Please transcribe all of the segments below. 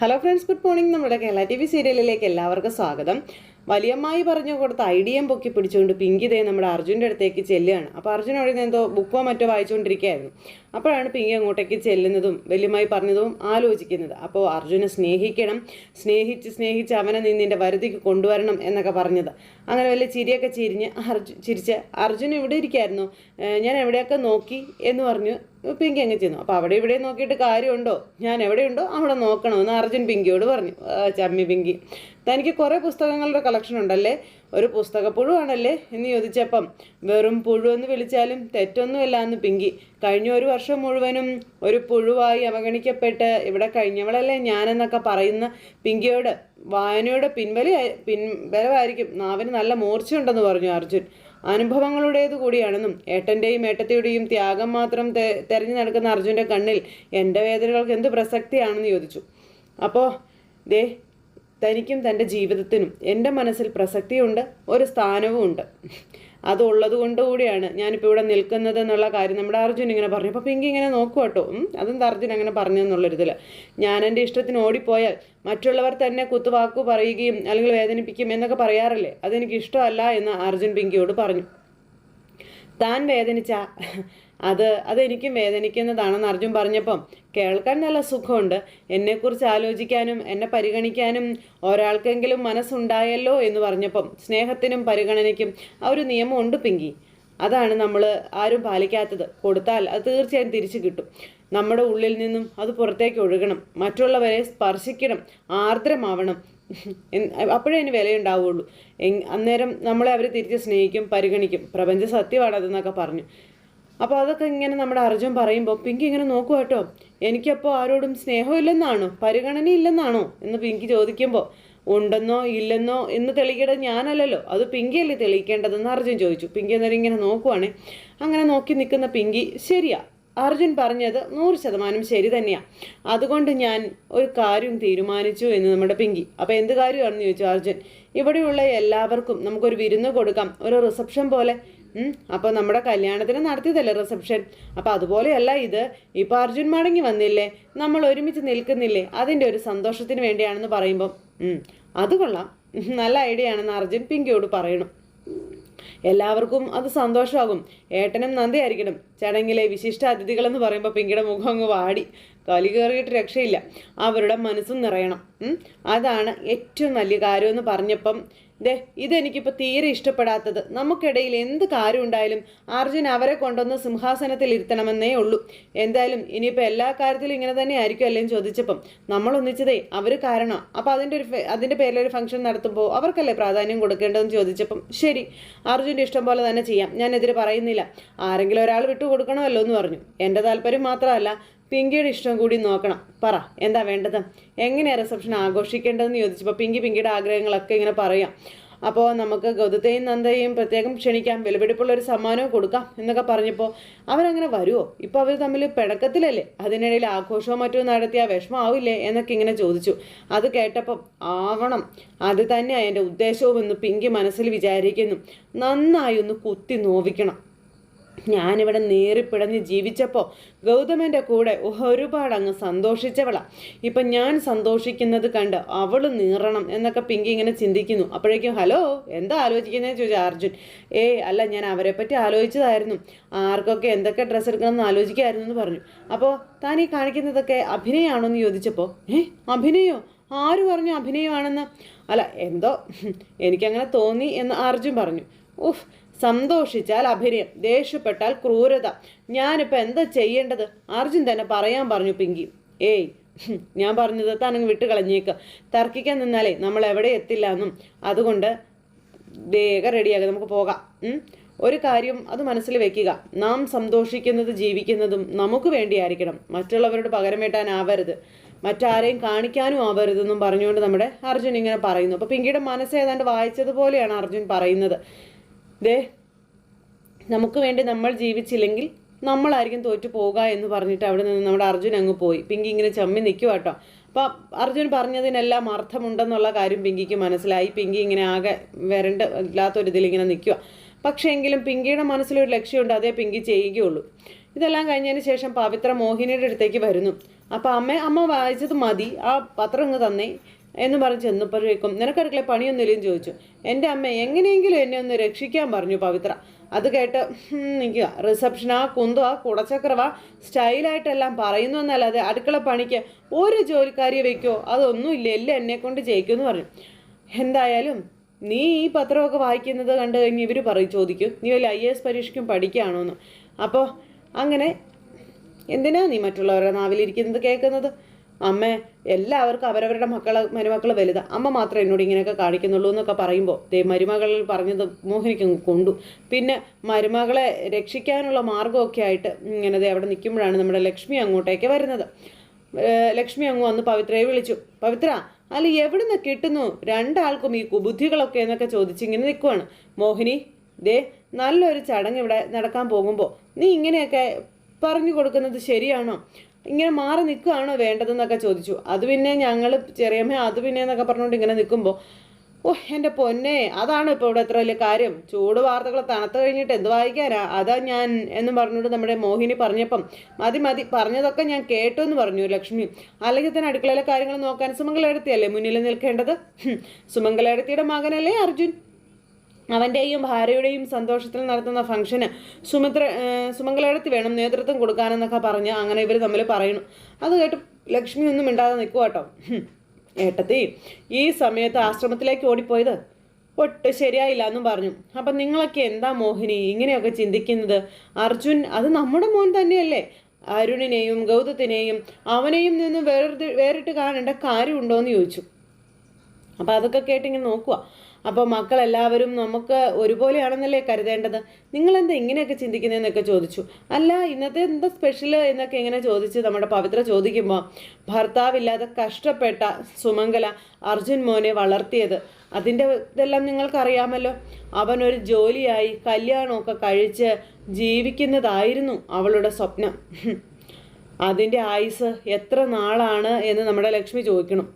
Hello friends good morning നമ്മുടെ Kerala T V സീരിയലിലേക്ക് എല്ലാവർക്കും സ്വാഗതം. വലിയമ്മായി പറഞ്ഞു കൊടുത്ത ഐഡിയം പൊക്കി പിടിച്ചുകൊണ്ട് പിങ്കി ദേ നമ്മുടെ അർജുന്റെ അടുത്തേക്ക് ചെല്ലുകയാണ്. അപ്പോൾ അർജുൻ അവിടെ നിന്ന് എന്തോ ബുക്കോ മറ്റോ വായിച്ചുകൊണ്ടിരിക്കുകയായിരുന്നു. അപ്പോഴാണ് പിങ്കി അങ്ങോട്ടേക്ക് ചെല്ലുന്നതും വലിയമ്മായി പറഞ്ഞതും ആലോചിക്കുന്നത്. അപ്പോൾ അർജുനെ സ്നേഹിക്കണം സ്നേഹിച്ച് സ്നേഹിച്ച് അവനെ നീ നിന്റെ വരുതിക്ക് കൊണ്ടുവരണം എന്നൊക്കെ പറഞ്ഞത്. അങ്ങനെ വലിയ ചിരിയൊക്കെ ചിരിഞ്ഞ് അർജു ചിരിച്ച് അർജുൻ ഇവിടെ ഇരിക്കായിരുന്നു? ഞാൻ എവിടെയൊക്കെ നോക്കി? എന്ന് പറഞ്ഞു പിങ്കി അങ്ങ് ചെന്നു. അപ്പോൾ അവിടെ ഇവിടെ നോക്കിയിട്ട് കാര്യമുണ്ടോ? ഞാൻ എവിടെയുണ്ടോ? അവിടെ നോക്കണമെന്ന് അർജുൻ പിങ്കിയോട് പറഞ്ഞു. ചമ്മി പിങ്കി. തനിക്ക് കുറേ പുസ്തകങ്ങളുടെ കളക്ഷൻ ഉണ്ടല്ലേ? ഒരു പുസ്തക പുഴുവാണല്ലേ എന്ന് ചോദിച്ചപ്പം വെറും പുഴു എന്ന് വിളിച്ചാലും തെറ്റൊന്നുമില്ല എന്ന് പിങ്കി. കഴിഞ്ഞ ഒരു വർഷം മുഴുവനും ഒരു പുഴുവായി അവഗണിക്കപ്പെട്ട് ഇവിടെ കഴിഞ്ഞവളല്ലേ ഞാനെന്നൊക്കെ പറയുന്ന പിങ്കിയോട് വായനയുടെ പിൻവലി പിൻബലമായിരിക്കും നാവിന് നല്ല മൂർച്ചയുണ്ടെന്ന് പറഞ്ഞു അർജുൻ. അനുഭവങ്ങളുടേത് കൂടിയാണെന്നും ഏട്ടന്റെയും ഏട്ടത്തിയുടെയും ത്യാഗം മാത്രം തെരഞ്ഞു നടക്കുന്ന അർജുന്റെ കണ്ണിൽ എന്റെ വേദനകൾക്ക് എന്ത് പ്രസക്തിയാണെന്ന് ചോദിച്ചു. അപ്പോൾ ദേ തനിക്കും തന്റെ ജീവിതത്തിനും എന്റെ മനസ്സിൽ പ്രസക്തിയുണ്ട് ഒരു സ്ഥാനവും ഉണ്ട് അതുള്ളത് കൊണ്ട് കൂടിയാണ് ഞാനിപ്പോൾ ഇവിടെ നിൽക്കുന്നത് എന്നുള്ള കാര്യം നമ്മുടെ അർജുൻ ഇങ്ങനെ പറഞ്ഞു. അപ്പോൾ പിങ്കി ഇങ്ങനെ നോക്കുക കേട്ടോ. അതെന്താ അർജുൻ അങ്ങനെ പറഞ്ഞെന്നുള്ളൊരിതിൽ ഞാൻ എന്റെ ഇഷ്ടത്തിന് ഓടിപ്പോയാൽ മറ്റുള്ളവർ തന്നെ കുത്തുവാക്കു പറയുകയും അല്ലെങ്കിൽ വേദനിപ്പിക്കും എന്നൊക്കെ പറയാറില്ലേ? അതെനിക്ക് ഇഷ്ടമല്ല എന്ന് അർജുൻ പിങ്കിയോട് പറഞ്ഞു. താൻ വേദനിച്ച? അത് അതെനിക്കും വേദനിക്കുന്നതാണെന്ന് അർജുൻ പറഞ്ഞപ്പം കേൾക്കാൻ നല്ല സുഖമുണ്ട്. എന്നെക്കുറിച്ച് ആലോചിക്കാനും എന്നെ പരിഗണിക്കാനും ഒരാൾക്കെങ്കിലും മനസ്സുണ്ടായല്ലോ എന്ന് പറഞ്ഞപ്പം സ്നേഹത്തിനും പരിഗണനയ്ക്കും ആ ഒരു നിയമമുണ്ട് പിങ്കി. അതാണ് നമ്മൾ ആരും പാലിക്കാത്തത്. കൊടുത്താൽ അത് തീർച്ചയായും തിരിച്ചു കിട്ടും. നമ്മുടെ ഉള്ളിൽ നിന്നും അത് പുറത്തേക്ക് ഒഴുകണം. മറ്റുള്ളവരെ സ്പർശിക്കണം. ആർദ്രമാവണം. അപ്പോഴേ അതിന് വിലയുണ്ടാവുള്ളൂ. അന്നേരം നമ്മളെ അവർ തിരിച്ച് സ്നേഹിക്കും പരിഗണിക്കും. പ്രപഞ്ച സത്യമാണ് അതെന്നൊക്കെ പറഞ്ഞു. അപ്പോൾ അതൊക്കെ ഇങ്ങനെ നമ്മുടെ അർജുൻ പറയുമ്പോൾ പിങ്കി ഇങ്ങനെ നോക്കുക കേട്ടോ. എനിക്കപ്പോൾ ആരോടും സ്നേഹമില്ലെന്നാണോ? പരിഗണന ഇല്ലെന്നാണോ എന്ന് പിങ്കി ചോദിക്കുമ്പോൾ ഉണ്ടെന്നോ ഇല്ലെന്നോ എന്ന് തെളിയിക്കേണ്ടത് ഞാനല്ലല്ലോ. അത് പിങ്കിയല്ലേ തെളിയിക്കേണ്ടതെന്ന് അർജുൻ ചോദിച്ചു. പിങ്കി അന്നേരം ഇങ്ങനെ നോക്കുവാണേ. അങ്ങനെ നോക്കി നിൽക്കുന്ന പിങ്കി ശരിയാ. അർജുൻ പറഞ്ഞത് നൂറ് ശതമാനം ശരി തന്നെയാണ് അതുകൊണ്ട് ഞാൻ ഒരു കാര്യം തീരുമാനിച്ചു എന്ന് നമ്മുടെ പിങ്കി. അപ്പോൾ എന്ത് കാര്യമാണെന്ന് ചോദിച്ചു അർജുൻ. ഇവിടെയുള്ള എല്ലാവർക്കും നമുക്കൊരു വിരുന്ന് കൊടുക്കാം. ഒരു റിസപ്ഷൻ പോലെ അപ്പോൾ നമ്മുടെ കല്യാണത്തിന് നടത്തിയതല്ലേ റിസപ്ഷൻ അപ്പോൾ അതുപോലെയല്ല ഇത്. ഇപ്പോൾ അർജുൻ മടങ്ങി വന്നില്ലേ? നമ്മൾ ഒരുമിച്ച് നിൽക്കുന്നില്ലേ? അതിന്റെ ഒരു സന്തോഷത്തിന് വേണ്ടിയാണെന്ന് പറയുമ്പം. അത് കൊള്ളാം. നല്ല ഐഡിയ ആണെന്ന് അർജുൻ പിങ്കിയോട് പറയണം. എല്ലാവർക്കും അത് സന്തോഷമാകും. ഏട്ടനും നന്ദിയായിരിക്കണം ചടങ്ങിലെ വിശിഷ്ട അതിഥികളെന്ന് പറയുമ്പോൾ പിങ്കിയുടെ മുഖം അങ്ങ് വാടി. കലി കയറിയിട്ട് രക്ഷയില്ല. അവരുടെ മനസ്സും നിറയണം. അതാണ് ഏറ്റവും വലിയ കാര്യമെന്ന് പറഞ്ഞപ്പം ദേ ഇതെനിക്കിപ്പോൾ തീരെ ഇഷ്ടപ്പെടാത്തത്. നമുക്കിടയിൽ എന്ത് കാര്യം ഉണ്ടായാലും അർജുൻ അവരെ കൊണ്ടൊന്ന് സിംഹാസനത്തിൽ ഇരുത്തണമെന്നേ ഉള്ളൂ. എന്തായാലും ഇനിയിപ്പോൾ എല്ലാ കാര്യത്തിലും ഇങ്ങനെ തന്നെ ആയിരിക്കും അല്ലേന്ന് ചോദിച്ചപ്പം നമ്മൾ ഒന്നിച്ചതേ അവർ കാരണം. അപ്പോൾ അതിന്റെ ഒരു അതിന്റെ പേരിലൊരു ഫംഗ്ഷൻ നടത്തുമ്പോൾ അവർക്കല്ലേ പ്രാധാന്യം കൊടുക്കേണ്ടതെന്ന് ചോദിച്ചപ്പം ശരി അർജുന്റെ ഇഷ്ടം പോലെ തന്നെ ചെയ്യാം. ഞാനെതിരെ പറയുന്നില്ല. ആരെങ്കിലും ഒരാൾ വിട്ടു കൊടുക്കണമല്ലോ എന്ന് പറഞ്ഞു. എന്റെ താല്പര്യം മാത്രമല്ല പിങ്കിയുടെ ഇഷ്ടം കൂടി നോക്കണം. പറ എന്താ വേണ്ടത്? എങ്ങനെയാണ് റിസപ്ഷൻ ആഘോഷിക്കേണ്ടതെന്ന് ചോദിച്ചപ്പോൾ പിങ്കി പിങ്കിയുടെ ആഗ്രഹങ്ങളൊക്കെ ഇങ്ങനെ പറയാം. അപ്പോൾ നമുക്ക് ഗൗതത്തെയും നന്ദയെയും പ്രത്യേകം ക്ഷണിക്കാം. വിലപിടിപ്പുള്ള ഒരു സമ്മാനവും കൊടുക്കാം എന്നൊക്കെ പറഞ്ഞപ്പോൾ അവരങ്ങനെ വരുമോ ഇപ്പോൾ അവർ തമ്മിൽ പിണക്കത്തിലല്ലേ? അതിനിടയിൽ ആഘോഷവും മറ്റോ നടത്തിയാൽ വിഷമാവില്ലേ എന്നൊക്കെ ഇങ്ങനെ ചോദിച്ചു. അത് കേട്ടപ്പം ആവണം. അത് തന്നെയാണ് എന്റെ ഉദ്ദേശവും എന്ന് പിങ്കി മനസ്സിൽ വിചാരിക്കുന്നു. നന്നായി ഒന്ന് കുത്തി നോവിക്കണം. ഞാനിവിടെ നേറിപ്പിടഞ്ഞ് ജീവിച്ചപ്പോൾ ഗൗതമന്റെ കൂടെ ഒരുപാട് അങ്ങ് സന്തോഷിച്ചവളാണ് ഇപ്പം ഞാൻ സന്തോഷിക്കുന്നത് കണ്ട് അവൾ നീറണം എന്നൊക്കെ പിങ്കി ഇങ്ങനെ ചിന്തിക്കുന്നു. അപ്പോഴേക്കും ഹലോ എന്താ ആലോചിക്കുന്നത് ചോദിച്ചു അർജുൻ. ഏയ് അല്ല ഞാൻ അവരെ പറ്റി ആലോചിച്ചതായിരുന്നു. ആർക്കൊക്കെ എന്തൊക്കെ ഡ്രസ്സ് എടുക്കണമെന്ന് ആലോചിക്കായിരുന്നു എന്ന് പറഞ്ഞു. അപ്പോൾ താൻ ഈ കാണിക്കുന്നതൊക്കെ അഭിനയമാണോ എന്ന് ചോദിച്ചപ്പോൾ ഏ അഭിനയോ? ആര് പറഞ്ഞു അഭിനയമാണെന്ന്? അല്ല എന്തോ എനിക്കങ്ങനെ തോന്നി എന്ന് അർജുൻ പറഞ്ഞു. ഉഫ് സന്തോഷിച്ചാൽ അഭിനയം ദേഷ്യപ്പെട്ടാൽ ക്രൂരത. ഞാനിപ്പോൾ എന്താ ചെയ്യേണ്ടത്? അർജുൻ തന്നെ പറയാൻ പറഞ്ഞു പിങ്കി. ഏയ് ഞാൻ പറഞ്ഞത് താനങ്ങ് വിട്ട് കളഞ്ഞേക്ക്. തർക്കിക്കാൻ നിന്നാലേ നമ്മൾ എവിടെ എത്തില്ല എന്നും. അതുകൊണ്ട് വേഗം റെഡിയാകുക നമുക്ക് പോകാം. ഒരു കാര്യം അത് മനസ്സിൽ വെക്കുക. നാം സന്തോഷിക്കുന്നത് ജീവിക്കുന്നതും നമുക്ക് വേണ്ടിയായിരിക്കണം. മറ്റുള്ളവരോട് പകരം വേട്ടാനാവരുത് മറ്റാരെയും കാണിക്കാനും ആവരുതെന്നും പറഞ്ഞുകൊണ്ട് നമ്മുടെ അർജുൻ ഇങ്ങനെ പറയുന്നു. അപ്പോൾ പിങ്കിയുടെ മനസ്സ് ഏതാണ്ട് വായിച്ചതുപോലെയാണ് അർജുൻ പറയുന്നത്. ദേ നമുക്ക് വേണ്ടി നമ്മൾ ജീവിച്ചില്ലെങ്കിൽ നമ്മളായിരിക്കും തോറ്റു പോകുക എന്ന് പറഞ്ഞിട്ട് അവിടെ നിന്ന് നമ്മുടെ അർജുൻ അങ്ങ് പോയി. പിങ്കി ഇങ്ങനെ ചമ്മി നിൽക്കുക കേട്ടോ അപ്പോൾ അർജുൻ പറഞ്ഞതിനെല്ലാം അർത്ഥമുണ്ടെന്നുള്ള കാര്യം പിങ്കിക്ക് മനസ്സിലായി. പിങ്കി ഇങ്ങനെ ആകെ വരണ്ട ഇല്ലാത്തൊരിതിൽ ഇങ്ങനെ നിൽക്കുക പക്ഷേ എങ്കിലും പിങ്കിയുടെ മനസ്സിലൊരു ലക്ഷ്യമുണ്ട് അതേ പിങ്കി ചെയ്യുകയുള്ളൂ. ഇതെല്ലാം കഴിഞ്ഞതിന് ശേഷം പവിത്ര മോഹിനിയുടെ അടുത്തേക്ക് വരുന്നു. അപ്പോൾ അമ്മ അമ്മ വായിച്ചത് മതി. ആ പത്രം ഇങ്ങ് തന്നേ. എന്ന് പറഞ്ഞ് ചെന്നപ്പോഴേക്കും നിനക്കടുക്കളെ പണിയൊന്നുമില്ലെന്ന് ചോദിച്ചു. എന്റെ അമ്മ എങ്ങനെയെങ്കിലും എന്നെ ഒന്ന് രക്ഷിക്കാൻ പറഞ്ഞു പവിത്ര. അത് കേട്ട് നിൽക്കുക റിസപ്ഷനാ ആ കുന്തു ആ കുടച്ചക്രവ സ്റ്റൈലായിട്ടെല്ലാം പറയുന്നു എന്നല്ലാതെ അടുക്കള പണിക്ക് ഒരു ജോലിക്കാരിയെ വെക്കോ? അതൊന്നുമില്ല. എല്ലാം എന്നെ കൊണ്ട് ജയിക്കുമെന്ന് പറഞ്ഞു. എന്തായാലും നീ ഈ പത്രമൊക്കെ വായിക്കുന്നത് കണ്ടു കഴിഞ്ഞ് ഇവർ പറയും ചോദിക്കും. നീ വല്ല ഐ എസ് പരീക്ഷയ്ക്കും പഠിക്കുകയാണോ എന്ന് അപ്പോൾ അങ്ങനെ എന്തിനാ നീ മറ്റുള്ളവരുടെ നാവിലിരിക്കുന്നത് കേൾക്കുന്നത്? അമ്മ എല്ലാവർക്കും അവരവരുടെ മക്കളെ മരുമക്കൾ വലുത്. അമ്മ മാത്രമേ എന്നോട് ഇങ്ങനെയൊക്കെ കാണിക്കുന്നുള്ളൂ എന്നൊക്കെ പറയുമ്പോൾ ദേ മരുമകൾ പറഞ്ഞത് മോഹിനിക്ക് കൊണ്ടു. പിന്നെ മരുമകളെ രക്ഷിക്കാനുള്ള മാർഗമൊക്കെ ആയിട്ട് ഇങ്ങനെ ദേ അവിടെ നിൽക്കുമ്പോഴാണ് നമ്മുടെ ലക്ഷ്മി അങ്ങോട്ടേക്ക് വരുന്നത്. ലക്ഷ്മി അങ്ങ് വന്ന് പവിത്രയെ വിളിച്ചു. പവിത്ര അല്ല എവിടുന്ന് കിട്ടുന്നു? രണ്ടാൾക്കും ഈ കുബുദ്ധികളൊക്കെ എന്നൊക്കെ ചോദിച്ച് ഇങ്ങനെ നിൽക്കുവാണ്. മോഹിനി ദേ നല്ലൊരു ചടങ്ങ് ഇവിടെ നടക്കാൻ പോകുമ്പോൾ നീ ഇങ്ങനെയൊക്കെ പറഞ്ഞു കൊടുക്കുന്നത് ശരിയാണോ? ഇങ്ങനെ മാറി നിൽക്കുകയാണോ വേണ്ടതെന്നൊക്കെ ചോദിച്ചു. അത് പിന്നെ ഞങ്ങൾ ചെറിയമ്മ അത് പിന്നെ എന്നൊക്കെ പറഞ്ഞുകൊണ്ട് ഇങ്ങനെ നിൽക്കുമ്പോൾ ഓ എന്റെ പൊന്നെ അതാണ് ഇപ്പോൾ ഇവിടെ എത്ര വലിയ കാര്യം. ചൂട് വാർത്തകൾ തണുത്ത് കഴിഞ്ഞിട്ട് എന്ത് വായിക്കാനാ? അതാ ഞാൻ എന്ന് പറഞ്ഞുകൊണ്ട് നമ്മുടെ മോഹിനി പറഞ്ഞപ്പം മതി മതി പറഞ്ഞതൊക്കെ ഞാൻ കേട്ടു എന്ന് പറഞ്ഞു ലക്ഷ്മി. അല്ലെങ്കിൽ തന്നെ അടുക്കളയിലെ കാര്യങ്ങൾ നോക്കാൻ സുമംഗലയെടുത്തിയല്ലേ മുന്നിൽ നിൽക്കേണ്ടത്? സുമംഗലയെടുത്തിയുടെ മകനല്ലേ അർജുൻ? അവന്റെയും ഭാര്യയുടെയും സന്തോഷത്തിൽ നടത്തുന്ന ഫംഗ്ഷന് സുമിത്ര സുമംഗലയെടുത്ത് വേണം നേതൃത്വം കൊടുക്കാനെന്നൊക്കെ പറഞ്ഞ് അങ്ങനെ ഇവർ തമ്മിൽ പറയുന്നു. അത് കേട്ട് ലക്ഷ്മി ഒന്നും മിണ്ടാതെ നിൽക്കുക കേട്ടോ ഏട്ടത്തി ഈ സമയത്ത് ആശ്രമത്തിലേക്ക് ഓടിപ്പോയത്? ഒട്ട് ശരിയായില്ല എന്നും പറഞ്ഞു. അപ്പം നിങ്ങളൊക്കെ എന്താ മോഹിനി ഇങ്ങനെയൊക്കെ ചിന്തിക്കുന്നത്? അർജുൻ അത് നമ്മുടെ മോൻ തന്നെയല്ലേ? അരുണിനെയും ഗൗതത്തിനെയും അവനെയും നിന്ന് വേറെ വേറിട്ട് കാണേണ്ട കാര്യമുണ്ടോ എന്ന് ചോദിച്ചു. അപ്പോൾ അതൊക്കെ കേട്ടിങ്ങനെ നോക്കുക അപ്പോൾ മക്കളെല്ലാവരും നമുക്ക് ഒരുപോലെയാണെന്നല്ലേ കരുതേണ്ടത്? നിങ്ങളെന്താ ഇങ്ങനെയൊക്കെ ചിന്തിക്കുന്നതെന്നൊക്കെ ചോദിച്ചു. അല്ല ഇന്നത്തെ എന്താ സ്പെഷ്യൽ എന്നൊക്കെ ഇങ്ങനെ ചോദിച്ച് നമ്മുടെ പവിത്ര ചോദിക്കുമ്പോൾ ഭർത്താവില്ലാതെ കഷ്ടപ്പെട്ട സുമംഗല അർജുൻ മോനെ വളർത്തിയത്. അതിന്റെ ഇതെല്ലാം നിങ്ങൾക്കറിയാമല്ലോ. അവനൊരു ജോലിയായി കല്യാണമൊക്കെ കഴിച്ച് ജീവിക്കുന്നതായിരുന്നു അവളുടെ സ്വപ്നം. അതിന്റെ ആയുസ് എത്ര നാളാണ് എന്ന് നമ്മുടെ ലക്ഷ്മി ചോദിക്കണം.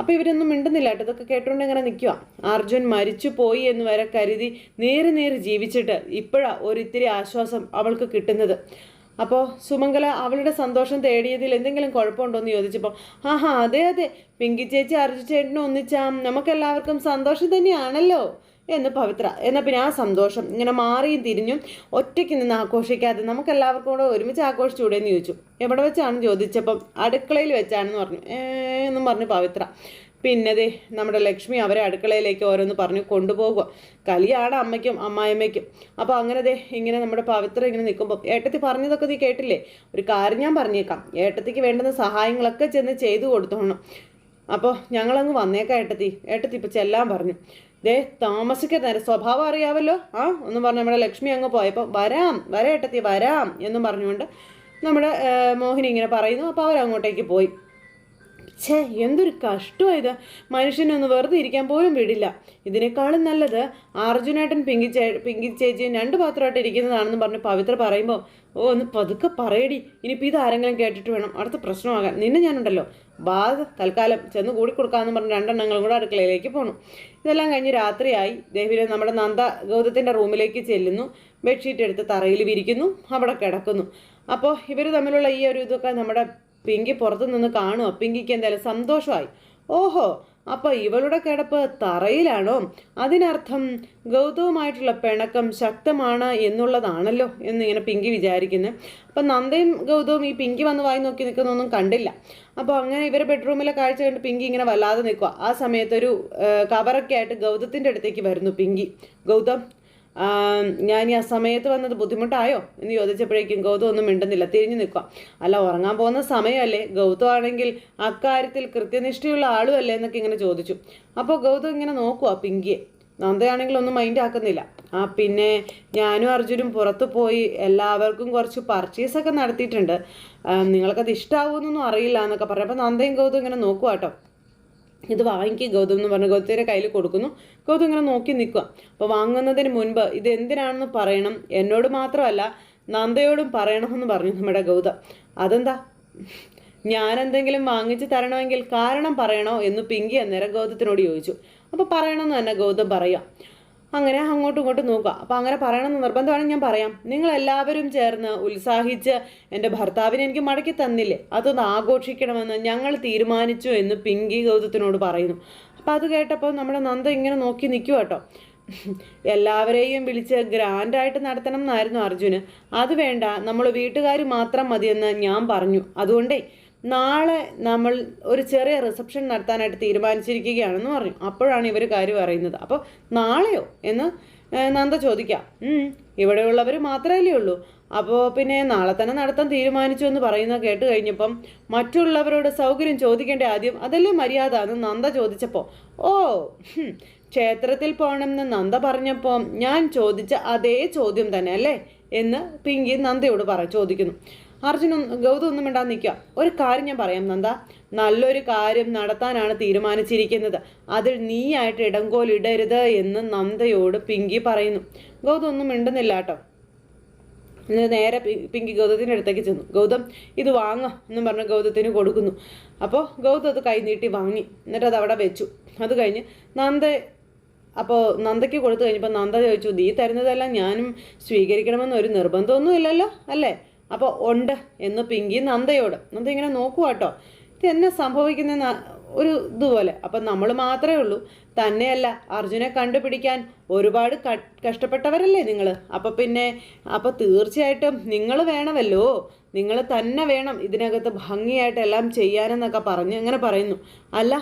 അപ്പോൾ ഇവരൊന്നും മിണ്ടുന്നില്ല കേട്ടോ. ഇതൊക്കെ കേട്ടുകൊണ്ട് ഇങ്ങനെ നിൽക്കുക അർജുൻ മരിച്ചു പോയി എന്ന് വരെ കരുതി നേരെ നേരെ ജീവിച്ചിട്ട് ഇപ്പോഴാണ് ഒരിത്തിരി ആശ്വാസം അവൾക്ക് കിട്ടുന്നത്. അപ്പോൾ സുമംഗല അവളുടെ സന്തോഷം തേടിയതിൽ എന്തെങ്കിലും കുഴപ്പമുണ്ടോ എന്ന് ചോദിച്ചപ്പോൾ ആഹാ അതെ അതെ. പിങ്കി ചേച്ചി അർജു ചേട്ടനും ഒന്നിച്ചാം. നമുക്കെല്ലാവർക്കും സന്തോഷം തന്നെയാണല്ലോ. എന്ന് പവിത്ര എന്നാൽ പിന്നെ ആ സന്തോഷം ഇങ്ങനെ മാറിയും തിരിഞ്ഞും ഒറ്റയ്ക്ക് നിന്ന് ആഘോഷിക്കാതെ നമുക്ക് എല്ലാവർക്കും കൂടെ ഒരുമിച്ച് ആഘോഷിച്ചുകൂടെ എന്ന് ചോദിച്ചു. എവിടെ വെച്ചാണ് ചോദിച്ചപ്പം? അടുക്കളയിൽ വെച്ചാണെന്ന് പറഞ്ഞു. എന്നും പറഞ്ഞു പവിത്ര. പിന്നെ ദേ നമ്മുടെ ലക്ഷ്മി അവരെ അടുക്കളയിലേക്ക് ഓരോന്ന് പറഞ്ഞു കൊണ്ടുപോകുക കലിയാണ് അമ്മയ്ക്കും അമ്മായിമ്മയ്ക്കും അപ്പോൾ അങ്ങനെ ദേ ഇങ്ങനെ നമ്മുടെ പവിത്ര ഇങ്ങനെ നിൽക്കുമ്പോൾ ഏട്ടത്തി പറഞ്ഞതൊക്കെ നീ കേട്ടില്ലേ? ഒരു കാര്യം ഞാൻ പറഞ്ഞേക്കാം. ഏട്ടത്തിക്ക് വേണ്ടുന്ന സഹായങ്ങളൊക്കെ ചെന്ന് ചെയ്തു കൊടുത്തോണം. അപ്പോൾ ഞങ്ങളങ്ങ് വന്നേക്കാം ഏട്ടത്തി. ഏട്ടത്തി ഇപ്പോൾ ചെല്ലാൻ പറഞ്ഞു. ദേ താമസിക്കുന്ന നേരം. സ്വഭാവം അറിയാമല്ലോ ആ എന്നും പറഞ്ഞ് നമ്മുടെ ലക്ഷ്മി അങ്ങ് പോയപ്പോൾ വരാം വരേട്ടത്തി വരാം എന്നും പറഞ്ഞുകൊണ്ട് നമ്മുടെ മോഹിനി ഇങ്ങനെ പറയുന്നു. അപ്പോൾ അവരങ്ങോട്ടേക്ക് പോയി. ഛേ എന്തൊരു കഷ്ടമായത് മനുഷ്യനൊന്ന് വെറുതെ ഇരിക്കാൻ പോലും വിടില്ല. ഇതിനേക്കാളും നല്ലത് അർജുനേട്ടൻ പിങ്കി ചേ പിങ്കി ചേച്ചിയും രണ്ട് പാത്രമായിട്ട് ഇരിക്കുന്നതാണെന്ന് പറഞ്ഞ് പവിത്ര പറയുമ്പോൾ ഓ ഒന്ന് പതുക്കെ പറയടി. ഇനിയിപ്പോൾ ഇത് ആരെങ്കിലും കേട്ടിട്ട് വേണം. അടുത്ത പ്രശ്നമാകാൻ. നിന്നെ ഞാനുണ്ടല്ലോ. ബാധ തൽക്കാലം ചെന്ന് കൂടിക്കൊടുക്കാമെന്ന് പറഞ്ഞ് രണ്ടെണ്ണങ്ങളും കൂടെ അടുക്കളയിലേക്ക് പോണു. ഇതെല്ലാം കഴിഞ്ഞ് രാത്രിയായി. ദേവിനെ നമ്മുടെ നന്ദ ഗൗതത്തിന്റെ റൂമിലേക്ക് ചെല്ലുന്നു. ബെഡ്ഷീറ്റ് എടുത്ത് തറയിൽ വിരിക്കുന്നു. അവിടെ കിടക്കുന്നു. അപ്പോൾ ഇവർ തമ്മിലുള്ള ഈ ഒരു ഇതൊക്കെ നമ്മുടെ പിങ്കി പുറത്തുനിന്ന് നിന്ന് കാണുക പിങ്കിക്ക് എന്തായാലും സന്തോഷമായി. ഓഹോ അപ്പോൾ ഇവളുടെ കിടപ്പ് തറയിലാണോ? അതിനർത്ഥം ഗൗതവുമായിട്ടുള്ള പിണക്കം ശക്തമാണ് എന്നുള്ളതാണല്ലോ എന്നിങ്ങനെ പിങ്കി വിചാരിക്കുന്നത് അപ്പം നന്ദയും ഗൗതവും ഈ പിങ്കി വന്ന് വായി നോക്കി നിൽക്കുന്നൊന്നും കണ്ടില്ല. അപ്പോൾ അങ്ങനെ ഇവരെ ബെഡ്റൂമിലെ കാഴ്ച കണ്ട് പിങ്കി ഇങ്ങനെ വല്ലാതെ നിൽക്കുക ആ സമയത്തൊരു കവറൊക്കെ ആയിട്ട് ഗൗതത്തിന്റെ അടുത്തേക്ക് വരുന്നു പിങ്കി. ഗൗതം ഞാൻ ഈ ആ സമയത്ത് വന്നത് ബുദ്ധിമുട്ടായോ? എന്ന് ചോദിച്ചപ്പോഴേക്കും ഗൗതം ഒന്നും മിണ്ടുന്നില്ല. തിരിഞ്ഞു നിൽക്കുക അല്ല ഉറങ്ങാൻ പോകുന്ന സമയമല്ലേ? ഗൗതം ആണെങ്കിൽ അക്കാര്യത്തിൽ കൃത്യനിഷ്ഠയുള്ള ആളും അല്ലേ എന്നൊക്കെ ഇങ്ങനെ ചോദിച്ചു. അപ്പോൾ ഗൗതം ഇങ്ങനെ നോക്കുക പിങ്കിയെ. നന്ദയാണെങ്കിൽ ഒന്നും മൈൻഡ് ആക്കുന്നില്ല ആ പിന്നെ ഞാനും അർജുനും പുറത്തു പോയി എല്ലാവർക്കും കുറച്ച് പർച്ചേസൊക്കെ നടത്തിയിട്ടുണ്ട്. നിങ്ങൾക്കത് ഇഷ്ടമാവുമെന്നൊന്നും അറിയില്ല എന്നൊക്കെ പറഞ്ഞു. അപ്പോൾ നന്ദയും ഗൗതം ഇങ്ങനെ നോക്കുക കേട്ടോ ഇത് വാങ്ങിക്കുക ഗൗതം എന്ന് പറഞ്ഞ് ഗൗതത്തിന്റെ കയ്യിൽ കൊടുക്കുന്നു. ഗൗതം ഇങ്ങനെ നോക്കി നിൽക്കുക അപ്പോൾ വാങ്ങുന്നതിന് മുൻപ് ഇത് എന്തിനാണെന്ന് പറയണം? എന്നോട് മാത്രമല്ല നന്ദയോടും പറയണമെന്ന് പറഞ്ഞു നമ്മുടെ ഗൗതം. അതെന്താ? ഞാൻ എന്തെങ്കിലും വാങ്ങിച്ച് തരണമെങ്കിൽ കാരണം പറയണോ എന്ന് പിങ്കി അന്നേരം ഗൗതത്തിനോട് ചോദിച്ചു. അപ്പോൾ പറയണമെന്ന് തന്നെ ഗൗതം പറയാം. അങ്ങനെ അങ്ങോട്ടും ഇങ്ങോട്ടും നോക്കുക. അപ്പോൾ അങ്ങനെ പറയണമെന്ന് നിർബന്ധമാണെങ്കിൽ ഞാൻ പറയാം. നിങ്ങൾ എല്ലാവരും ചേർന്ന് ഉത്സാഹിച്ച് എന്റെ ഭർത്താവിനെ എനിക്ക് മടക്കി തന്നില്ലേ? അതൊന്ന് ആഘോഷിക്കണമെന്ന് ഞങ്ങൾ തീരുമാനിച്ചു എന്ന് പിങ്കി ഗൗതത്തിനോട് പറയുന്നു. അപ്പോൾ അത് കേട്ടപ്പോൾ നമ്മുടെ നന്ദ ഇങ്ങനെ നോക്കി നിൽക്കുക കേട്ടോ. എല്ലാവരെയും വിളിച്ച് ഗ്രാൻഡായിട്ട് നടത്തണം എന്നായിരുന്നു അർജുന്. അത് വേണ്ട നമ്മൾ വീട്ടുകാർ മാത്രം മതിയെന്ന് ഞാൻ പറഞ്ഞു. അതുകൊണ്ടേ നാളെ നമ്മൾ ഒരു ചെറിയ റിസപ്ഷൻ നടത്താനായിട്ട് തീരുമാനിച്ചിരിക്കുകയാണെന്ന് പറഞ്ഞു. അപ്പോഴാണ് ഇവർ കാര്യം അറിയുന്നത്. അപ്പോൾ നാളെയോ എന്ന് നന്ദ ചോദിക്കാം. "ഉം, ഇവിടെയുള്ളവർ മാത്രമല്ലേ ഉള്ളൂ. അപ്പോൾ പിന്നെ നാളെ തന്നെ നടത്താൻ തീരുമാനിച്ചു എന്ന് പറയുന്നത് കേട്ട് കഴിഞ്ഞപ്പം മറ്റുള്ളവരോട് സൗകര്യം ചോദിക്കേണ്ട ആദ്യം അതല്ലേ മര്യാദ എന്ന് നന്ദ ചോദിച്ചപ്പോൾ ഓ ക്ഷേത്രത്തിൽ പോകണമെന്ന് നന്ദ പറഞ്ഞപ്പോൾ ഞാൻ ചോദിച്ച അതേ ചോദ്യം തന്നെ അല്ലേ എന്ന് പിങ്കി നന്ദയോട് പറ ചോദിക്കുന്നു. അർജുൻ ഒന്ന് ഗൗതം ഒന്നും നിൽക്കുക. ഒരു കാര്യം ഞാൻ പറയാം നന്ദ. നല്ലൊരു കാര്യം നടത്താനാണ് തീരുമാനിച്ചിരിക്കുന്നത്. അതിൽ നീയായിട്ട് ഇടങ്കോലിടരുത് എന്ന് നന്ദയോട് പിങ്കി പറയുന്നു. ഗൗതം ഒന്നും മിണ്ടുന്നില്ല കേട്ടോ. നേരെ പിങ്കി ഗൗതത്തിന്റെ അടുത്തേക്ക് ചെന്നു. ഗൗതം ഇത് വാങ്ങ എന്നും പറഞ്ഞ് ഗൗതത്തിന് കൊടുക്കുന്നു. അപ്പോൾ ഗൗതം അത് കൈ നീട്ടി വാങ്ങി. എന്നിട്ട് അത് അവിടെ വെച്ചു. അത് കഴിഞ്ഞ് നന്ദ അപ്പോൾ നന്ദയ്ക്ക് കൊടുത്തു കഴിഞ്ഞപ്പോൾ നന്ദ ചോദിച്ചു നീ തരുന്നതെല്ലാം ഞാനും സ്വീകരിക്കണമെന്ന് ഒരു നിർബന്ധമൊന്നും ഇല്ലല്ലോ അല്ലേ? അപ്പോൾ ഉണ്ട് എന്ന് പിങ്കി നന്ദയോട്. നന്ദ ഇങ്ങനെ നോക്കുക കേട്ടോ ഇത് എന്നെ സംഭവിക്കുന്ന ഒരു ഇതുപോലെ. അപ്പം നമ്മൾ മാത്രമേ ഉള്ളൂ. തന്നെയല്ല അർജുനെ കണ്ടുപിടിക്കാൻ ഒരുപാട് കഷ്ടപ്പെട്ടവരല്ലേ നിങ്ങൾ അപ്പം പിന്നെ അപ്പം തീർച്ചയായിട്ടും നിങ്ങൾ വേണമല്ലോ. നിങ്ങൾ തന്നെ വേണം ഇതിനകത്ത് ഭംഗിയായിട്ട് എല്ലാം ചെയ്യാനെന്നൊക്കെ പറഞ്ഞ് അങ്ങനെ പറയുന്നു. അല്ല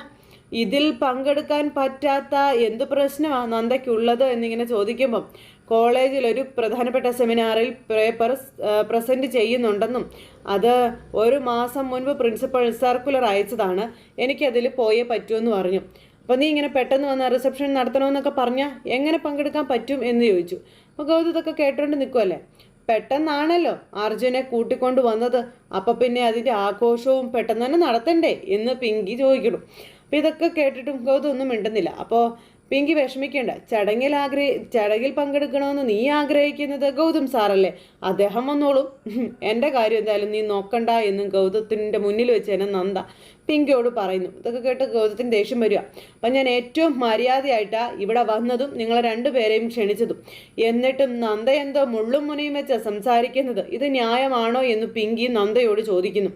ഇതിൽ പങ്കെടുക്കാൻ പറ്റാത്ത എന്ത് പ്രശ്നമാണ് നന്ദയ്ക്കുള്ളത് എന്നിങ്ങനെ ചോദിക്കുമ്പം. കോളേജിൽ ഒരു പ്രധാനപ്പെട്ട സെമിനാറിൽ പേപ്പർ പ്രസന്റ് ചെയ്യുന്നുണ്ടെന്നും അത് ഒരു മാസം മുൻപ് പ്രിൻസിപ്പൽ സർക്കുലർ അയച്ചതാണ്. എനിക്കതിൽ പോയേ പറ്റുമെന്ന് പറഞ്ഞു. അപ്പോൾ നീ ഇങ്ങനെ പെട്ടെന്ന് വന്ന റിസപ്ഷൻ നടത്തണമെന്നൊക്കെ പറഞ്ഞാൽ എങ്ങനെ പങ്കെടുക്കാൻ പറ്റും എന്ന് ചോദിച്ചു. അപ്പോൾ ഗൗതം ഇതൊക്കെ കേട്ടോണ്ട് നിൽക്കുമല്ലേ പെട്ടെന്നാണല്ലോ അർജുനെ കൂട്ടിക്കൊണ്ട് വന്നത്. അപ്പം പിന്നെ അതിന്റെ ആഘോഷവും പെട്ടെന്ന് തന്നെ നടത്തണ്ടേ എന്ന് പിങ്കി ചോദിക്കണം. അപ്പോൾ ഇതൊക്കെ കേട്ടിട്ടും ഗൗതം ഒന്നും മിണ്ടുന്നില്ല. അപ്പോൾ പിങ്കി വിഷമിക്കേണ്ട. ചടങ്ങിൽ ആഗ്രഹി ചടങ്ങിൽ പങ്കെടുക്കണമെന്ന് നീ ആഗ്രഹിക്കുന്നത് ഗൗതം സാറല്ലേ? അദ്ദേഹം വന്നോളും. എന്റെ കാര്യം എന്തായാലും നീ നോക്കണ്ട എന്നും ഗൗതത്തിന്റെ മുന്നിൽ വെച്ച് തന്നെ നന്ദ പിങ്കിയോട് പറയുന്നു. ഇതൊക്കെ കേട്ട് ഗൗതത്തിന് ദേഷ്യം വരിക. അപ്പം ഞാൻ ഏറ്റവും മര്യാദയായിട്ടാണ് ഇവിടെ വന്നതും നിങ്ങളെ രണ്ടുപേരെയും ക്ഷണിച്ചതും. എന്നിട്ടും നന്ദ എന്തോ മുള്ളും മുനയും വെച്ചാണ് സംസാരിക്കുന്നത്. ഇത് ന്യായമാണോ എന്ന് പിങ്കി നന്ദയോട് ചോദിക്കുന്നു.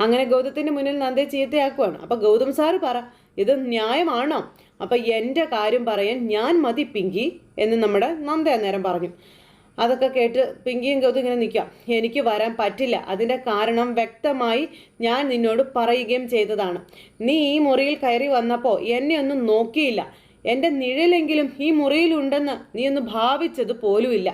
അങ്ങനെ ഗൗതത്തിന്റെ മുന്നിൽ നന്ദയെ ചീത്തയാക്കുവാണ്. അപ്പൊ ഗൗതം സാറ് പറ ഇത് ന്യായമാണോ? അപ്പൊ എന്റെ കാര്യം പറയാൻ ഞാൻ മതി പിങ്കി എന്ന് നമ്മുടെ നന്ദ അന്നേരം പറഞ്ഞു. അതൊക്കെ കേട്ട് പിങ്കിയും ഗൗതം ഇങ്ങനെ നിൽക്കാം എനിക്ക് വരാൻ പറ്റില്ല. അതിന്റെ കാരണം വ്യക്തമായി ഞാൻ നിന്നോട് പറയുകയും ചെയ്തതാണ്. നീ ഈ മുറിയിൽ കയറി വന്നപ്പോൾ എന്നെ ഒന്നും നോക്കിയില്ല. എന്റെ നിഴലെങ്കിലും ഈ മുറിയിലുണ്ടെന്ന് നീ ഒന്ന് ഭാവിച്ചത് പോലുമില്ല.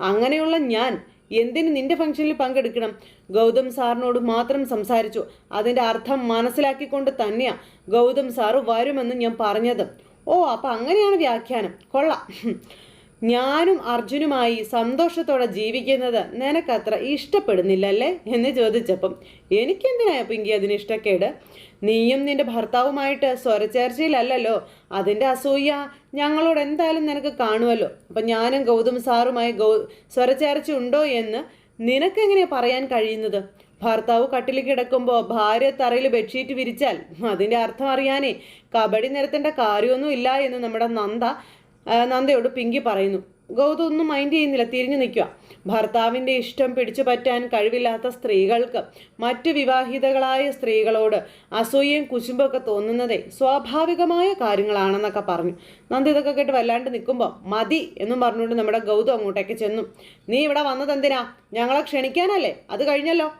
അങ്ങനെയുള്ള ഞാൻ എന്തിന് നിന്റെ ഫംഗ്ഷനിൽ പങ്കെടുക്കണം? ഗൗതം സാറിനോട് മാത്രം സംസാരിച്ചു. അതിന്റെ അർത്ഥം മനസ്സിലാക്കിക്കൊണ്ട് തന്നെയാ ഗൗതം സാറ് വരുമെന്ന് ഞാൻ പറഞ്ഞത്. ഓ അപ്പം അങ്ങനെയാണ് വ്യാഖ്യാനം. കൊള്ളാം. ഞാനും അർജുനുമായി സന്തോഷത്തോടെ ജീവിക്കുന്നത് നിനക്കത്ര ഇഷ്ടപ്പെടുന്നില്ലല്ലേ? എന്ന് ചോദിച്ചപ്പം എനിക്കെന്തിനാ പിങ്കി അതിന് ഇഷ്ടക്കേട്? നീയും നിന്റെ ഭർത്താവുമായിട്ട് സ്വരചേർച്ചയിലല്ലോ അതിന്റെ അസൂയ ഞങ്ങളോട് എന്തായാലും നിനക്ക് കാണുമല്ലോ അപ്പം ഞാനും ഗൗതം സാറുമായി ഗൗ സ്വരചേർച്ച ഉണ്ടോ എന്ന് നിനക്കെങ്ങനെയാ പറയാൻ കഴിയുന്നത്? ഭർത്താവ് കട്ടിൽ കിടക്കുമ്പോൾ ഭാര്യ തറയിൽ ബെഡ്ഷീറ്റ് വിരിച്ചാൽ അതിന്റെ അർത്ഥം അറിയാനേ കബഡി നിരത്തേണ്ട കാര്യമൊന്നും ഇല്ല എന്ന് നമ്മുടെ നന്ദ നന്ദയോട് പിങ്കി പറയുന്നു. ഗൗതം ഒന്നും മൈൻഡ് ചെയ്യുന്നില്ല. തിരിഞ്ഞു നിൽക്കുക. ഭർത്താവിന്റെ ഇഷ്ടം പിടിച്ചു പറ്റാൻ കഴിവില്ലാത്ത സ്ത്രീകൾക്ക് മറ്റു വിവാഹിതകളായ സ്ത്രീകളോട് അസൂയയും കുശുമ്പൊക്കെ തോന്നുന്നതേ സ്വാഭാവികമായ കാര്യങ്ങളാണെന്നൊക്കെ പറഞ്ഞു. നന്ദി ഇതൊക്കെ കേട്ട് വല്ലാണ്ട് നിൽക്കുമ്പോൾ മതി എന്നും പറഞ്ഞുകൊണ്ട് നമ്മുടെ ഗൗതം അങ്ങോട്ടേക്ക് ചെന്നു. നീ ഇവിടെ വന്നത് എന്തിനാ? ഞങ്ങളെ ക്ഷണിക്കാനല്ലേ? അത് കഴിഞ്ഞല്ലോ.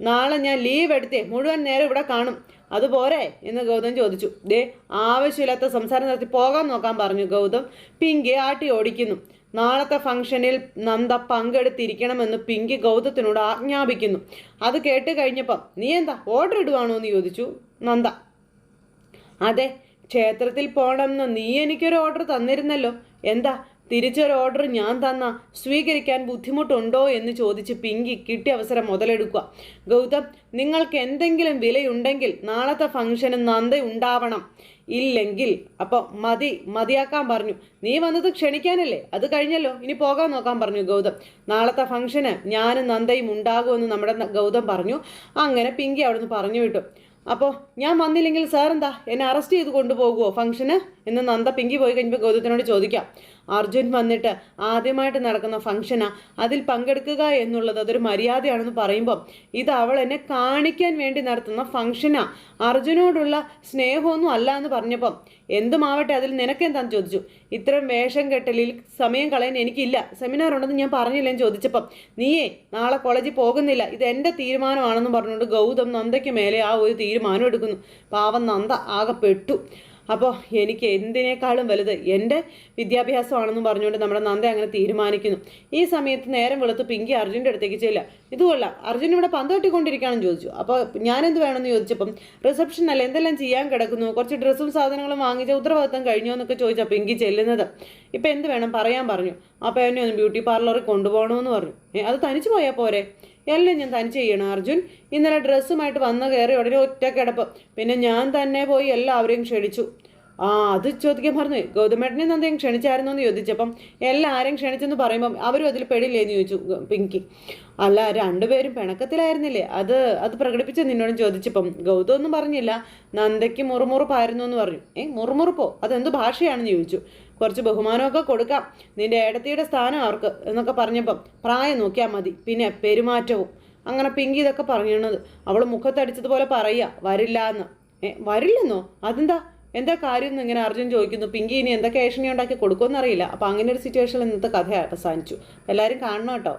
നാളെ ഞാൻ ലീവ് എടുത്തേ. മുഴുവൻ നേരം ഇവിടെ കാണും. അതുപോരെ എന്ന് ഗൗതം ചോദിച്ചു. ദേ ആവശ്യമില്ലാത്ത സംസാരം നടത്തി പോകാൻ നോക്കാൻ പറഞ്ഞു ഗൗതം. പിങ്കി ആട്ടി ഓടിക്കുന്നു. നാളത്തെ ഫംഗ്ഷനിൽ നന്ദ പങ്കെടുത്തിരിക്കണമെന്ന് പിങ്കി ഗൗതത്തിനോട് ആജ്ഞാപിക്കുന്നു. അത് കേട്ട് കഴിഞ്ഞപ്പം നീ എന്താ ഓർഡർ ഇടുവാണോ എന്ന് ചോദിച്ചു നന്ദ. അതെ ക്ഷേത്രത്തിൽ പോകണമെന്ന് നീ എനിക്കൊരു ഓർഡർ തന്നിരുന്നല്ലോ. എന്താ തിരിച്ചൊരു ഓർഡർ ഞാൻ തന്ന. സ്വീകരിക്കാൻ ബുദ്ധിമുട്ടുണ്ടോ എന്ന് ചോദിച്ച് പിങ്കി കിട്ടിയ അവസരം മുതലെടുക്കുക. ഗൗതം നിങ്ങൾക്ക് എന്തെങ്കിലും വിലയുണ്ടെങ്കിൽ നാളത്തെ ഫംഗ്ഷന് നന്ദ ഉണ്ടാവണം. ഇല്ലെങ്കിൽ അപ്പോൾ മതി മതിയാക്കാൻ പറഞ്ഞു. നീ വന്നത് ക്ഷണിക്കാനല്ലേ? അത് കഴിഞ്ഞല്ലോ. ഇനി പോകാൻ നോക്കാൻ പറഞ്ഞു ഗൗതം. നാളത്തെ ഫംഗ്ഷന് ഞാനും നന്ദയും ഉണ്ടാകുമെന്ന് നമ്മുടെ ഗൗതം പറഞ്ഞു. അങ്ങനെ പിങ്കി അവിടുന്ന് പറഞ്ഞു വിട്ടു. അപ്പോൾ ഞാൻ വന്നില്ലെങ്കിൽ സാർ എന്താ? എന്നെ അറസ്റ്റ് ചെയ്ത് കൊണ്ടുപോകുമോ ഫംഗ്ഷന് എന്ന് നന്ദ പിങ്കി പോയി കഴിഞ്ഞപ്പോൾ ഗൗതത്തിനോട് ചോദിക്കാം. അർജുൻ വന്നിട്ട് ആദ്യമായിട്ട് നടക്കുന്ന ഫംഗ്ഷനാ അതിൽ പങ്കെടുക്കുക എന്നുള്ളത് അതൊരു മര്യാദയാണെന്ന് പറയുമ്പം ഇത് അവൾ എന്നെ കാണിക്കാൻ വേണ്ടി നടത്തുന്ന ഫംഗ്ഷനാ അർജുനോടുള്ള സ്നേഹമൊന്നും അല്ല എന്ന് പറഞ്ഞപ്പം എന്തുമാവട്ടെ അതിൽ നിനക്കെന്താന്ന് ചോദിച്ചു. ഇത്തരം വേഷം കെട്ടലിൽ സമയം കളയാൻ എനിക്കില്ല. സെമിനാർ ഉണ്ടെന്ന് ഞാൻ പറഞ്ഞില്ല എന്ന് ചോദിച്ചപ്പം നീയേ നാളെ കോളേജിൽ പോകുന്നില്ല. ഇത് എന്റെ തീരുമാനമാണെന്ന് പറഞ്ഞുകൊണ്ട് ഗൗതം നന്ദയ്ക്ക് മേലെ ആ ഒരു തീരുമാനം എടുക്കുന്നു. പാവം നന്ദ ആകെ പെട്ടു അപ്പോൾ എനിക്ക് എന്തിനേക്കാളും വലുത് എന്റെ വിദ്യാഭ്യാസമാണെന്ന് പറഞ്ഞുകൊണ്ട് നമ്മുടെ നന്ദ അങ്ങനെ തീരുമാനിക്കുന്നു. ഈ സമയത്ത് നേരം വെളുത്ത് പിങ്കി അർജുന്റെ അടുത്തേക്ക് ചെല്ലുക. ഇതുമല്ല അർജുൻ ഇവിടെ പന്ത് തട്ടിക്കൊണ്ടിരിക്കുകയാണെന്ന് ചോദിച്ചു. അപ്പോൾ ഞാനെന്ത് വേണമെന്ന് ചോദിച്ചപ്പം റിസപ്ഷൻ അല്ല എന്തെല്ലാം ചെയ്യാൻ കിടക്കുന്നു? കുറച്ച് ഡ്രസ്സും സാധനങ്ങളും വാങ്ങിച്ച ഉത്തരവാദിത്തം കഴിഞ്ഞോ എന്നൊക്കെ ചോദിച്ചാൽ പിങ്കി ചെല്ലുന്നത്. ഇപ്പം എന്ത് വേണം പറയാൻ പറഞ്ഞു. അപ്പോൾ എന്നെ ഒന്ന് ബ്യൂട്ടി പാർലറിൽ കൊണ്ടുപോകണമെന്ന് പറഞ്ഞു. അത് തനിച്ച് പോയാൽ പോരെ? എല്ലാം ഞാൻ തനിച്ച് ചെയ്യണം അർജുൻ. ഇന്നലെ ഡ്രസ്സുമായിട്ട് വന്ന കയറി ഉടനെ ഒറ്റ കിടപ്പ്. പിന്നെ ഞാൻ തന്നെ പോയി എല്ലാവരെയും ക്ഷണിച്ചു. ആ അത് ചോദിക്കാൻ പറഞ്ഞു. ഗൗതമേട്ടനെ എന്തെങ്കിലും ക്ഷണിച്ചായിരുന്നു എന്ന് ചോദിച്ചപ്പം എല്ലാവരും ക്ഷണിച്ചെന്ന് പറയുമ്പം അവരും അതിൽ പെടില്ലേ എന്ന് ചോദിച്ചു പിങ്കി. അല്ല രണ്ടുപേരും പിണക്കത്തിലായിരുന്നില്ലേ? അത് അത് പ്രകടിപ്പിച്ച നിന്നോട് ചോദിച്ചപ്പം ഗൗതം ഒന്നും പറഞ്ഞില്ല. നന്ദയ്ക്ക് മുറുമുറുപ്പായിരുന്നു എന്ന് പറഞ്ഞു. ഏ മുറുമുറുപ്പോ? അതെന്ത് ഭാഷയാണെന്ന് ചോദിച്ചു. കുറച്ച് ബഹുമാനമൊക്കെ കൊടുക്കാം. നിന്റെ ഏടത്തിയുടെ സ്ഥാനം അവർക്ക് എന്നൊക്കെ പറഞ്ഞപ്പം പ്രായം നോക്കിയാൽ മതി. പിന്നെ പെരുമാറ്റവും. അങ്ങനെ പിങ്കി ഇതൊക്കെ പറഞ്ഞിരുന്നത് അവൾ മുഖത്തടിച്ചതുപോലെ പറയുക. വരില്ല എന്ന് ഏ വരില്ലെന്നോ? അതെന്താ? എന്താ കാര്യം എന്ന് ഇങ്ങനെ അർജുൻ ചോദിക്കുന്നു. പിങ്കി ഇനി എന്തൊക്കെ ഏഷണി ഉണ്ടാക്കി കൊടുക്കുമെന്നറിയില്ല അപ്പം അങ്ങനെ ഒരു സിറ്റുവേഷനിൽ ഇന്നത്തെ കഥ അവസാനിച്ചു. എല്ലാവരും കാണണം കേട്ടോ.